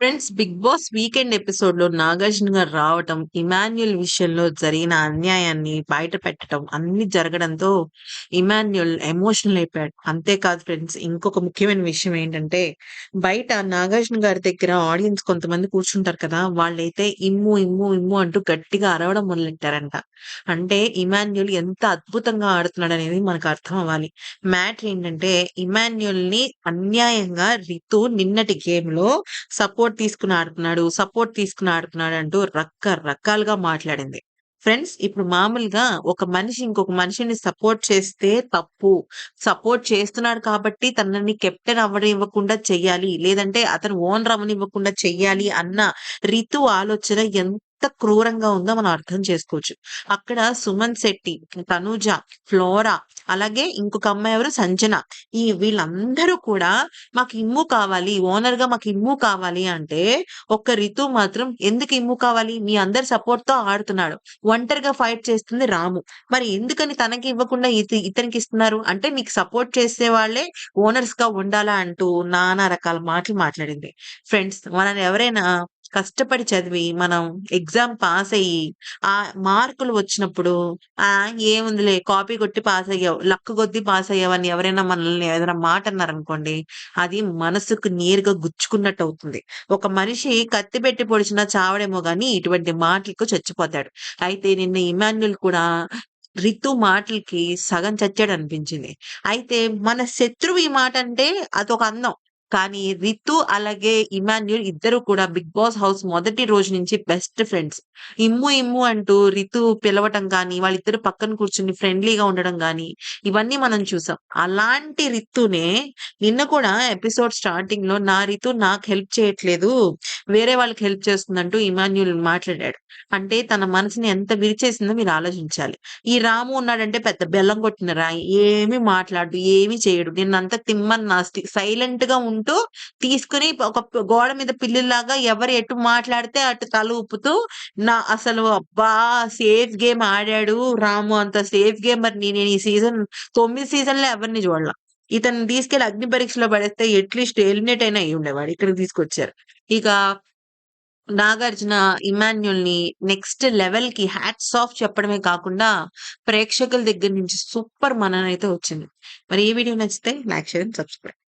Friends 'Bigg Boss' weekend ఎపిసోడ్లో నాగార్జున గారు రావటం, ఇమాన్యుల్ విషయంలో జరిగిన అన్యాయాన్ని బయట పెట్టడం అన్ని జరగడంతో ఇమాన్యుల్ ఎమోషనల్ అయిపోయాడు. అంతేకాదు ఫ్రెండ్స్ ఇంకొక ముఖ్యమైన విషయం ఏంటంటే బయట నాగార్జున గారి దగ్గర ఆడియన్స్ కొంతమంది కూర్చుంటారు కదా! వాళ్ళైతే ఇమ్ము, ఇమ్ము, ఇమ్ము అంటూ గట్టిగా అరవడం మొదలెట్టారంట. అంటే ఇమాన్యుల్ ఎంత అద్భుతంగా ఆడుతున్నాడు అనేది మనకు అర్థం అవ్వాలి. మ్యాటర్ ఏంటంటే ఇమాన్యుల్ని అన్యాయంగా రితు నిన్నటి గేమ్లో సపోర్ట్ తీసుకున్న ఆడుకున్నాడు సపోర్ట్ తీసుకుని ఆడుకున్నాడు అంటూ రకరకాలుగా మాట్లాడింది. ఫ్రెండ్స్ ఇప్పుడు మామూలుగా ఒక మనిషి ఇంకొక మనిషిని సపోర్ట్ చేస్తే తప్పు. సపోర్ట్ చేస్తున్నాడు కాబట్టి తనని కెప్టెన్ అవ్వడం ఇవ్వకుండా చెయ్యాలి. లేదంటే అతను ఓనర్ అవ్వనివ్వకుండా చెయ్యాలి అన్న రితు ఆలోచన ఎంత ఎంత క్రూరంగా ఉందో మనం అర్థం చేసుకోవచ్చు. అక్కడ సుమన్ శెట్టి, తనూజ, ఫ్లోరా అలాగే ఇంకొక అమ్మాయి ఎవరు సంజన. ఈ వీళ్ళందరూ కూడా మాకు ఇమ్ము కావాలి. ఓనర్గా మాకు ఇమ్ము కావాలి అంటే ఒక్క రితు మాత్రం ఎందుకు ఇమ్ము కావాలి? మీ అందరి సపోర్ట్‌తో ఆడుతున్నాడు. ఒంటరిగా ఫైట్ చేస్తుంది రాము. మరి ఎందుకని తనకి ఇవ్వకుండా ఇత ఇతనికి ఇస్తున్నారు? అంటే మీకు సపోర్ట్ చేసే వాళ్ళే ఓనర్స్గా ఉండాలా అంటూ నానా రకాల మాటలు మాట్లాడింది. ఫ్రెండ్స్ మనల్ని ఎవరైనా కష్టపడి చదివి మనం ఎగ్జామ్ పాస్ అయ్యి ఆ మార్కులు వచ్చినప్పుడు ఆ ఏముందిలే కాపీ కొట్టి పాస్ అయ్యావు. లక్ కొద్ది పాస్ అయ్యావని ఎవరైనా మనల్ని ఏదైనా మాట అన్నారనుకోండి అది మనసుకు నేరుగా గుచ్చుకున్నట్టు అవుతుంది. ఒక మనిషి కత్తి పెట్టి పొడిచినా చావడేమో గానీ ఇటువంటి మాటలకు చచ్చిపోతాడు. అయితే నిన్న ఇమాన్యుల్ కూడా రితు మాటలకి సగం చచ్చాడు అనిపించింది అయితే మన శత్రువు ఈ మాట అంటే అదొక అందం. కానీ రితు అలాగే ఇమాన్యుల్ ఇద్దరు కూడా 'బిగ్ బాస్' హౌస్ మొదటి రోజు నుంచి బెస్ట్ ఫ్రెండ్స్. ఇమ్ము, ఇమ్ము అంటూ రితు పిలవటం కానీ వాళ్ళిద్దరు పక్కన కూర్చుని ఫ్రెండ్లీగా ఉండడం కానీ ఇవన్నీ మనం చూసాం. అలాంటి రితునే నిన్న కూడా ఎపిసోడ్ స్టార్టింగ్లో నా రితు నాకు హెల్ప్ చేయట్లేదు. వేరే వాళ్ళకి హెల్ప్ చేస్తుందంటూ ఇమాన్యుల్ మాట్లాడాడు. అంటే తన మనసుని ఎంత విరిచేసిందో మీరు ఆలోచించాలి. ఈ రాము ఉన్నాడంటే పెద్ద బెల్లం కొట్టిన రాయి. ఏమి మాట్లాడు ఏమి చేయడు. నిన్నంతా గా ఉండి ఉంటూ తీసుకుని ఒక గోడ మీద పిల్లల్లాగా ఎవరు ఎటు మాట్లాడితే అటు తల ఊపుతూ నా అసలు అబ్బా! సేఫ్ గేమ్ ఆడాడు రాము అంత సేఫ్ గేమ్ మరి నేను ఈ సీజన్ 9 సీజన్‌లో ఎవరిని చూడలా ఇతను తీసుకెళ్ళి అగ్ని పరీక్షలో పడేస్తే ఎట్లీస్ట్ ఎలిమినేట్ అయినా అయ్యుండేవాడు. ఇక్కడికి తీసుకొచ్చారు. ఇక నాగార్జున ఇమాన్యుయల్‌ని నెక్స్ట్ లెవెల్కి హ్యాట్స్ ఆఫ్ చెప్పడమే కాకుండా ప్రేక్షకుల దగ్గర నుంచి సూపర్ మన్ననైతే వచ్చింది. మరి ఈ వీడియో నచ్చితే లైక్, చేయండి సబ్స్క్రైబ్.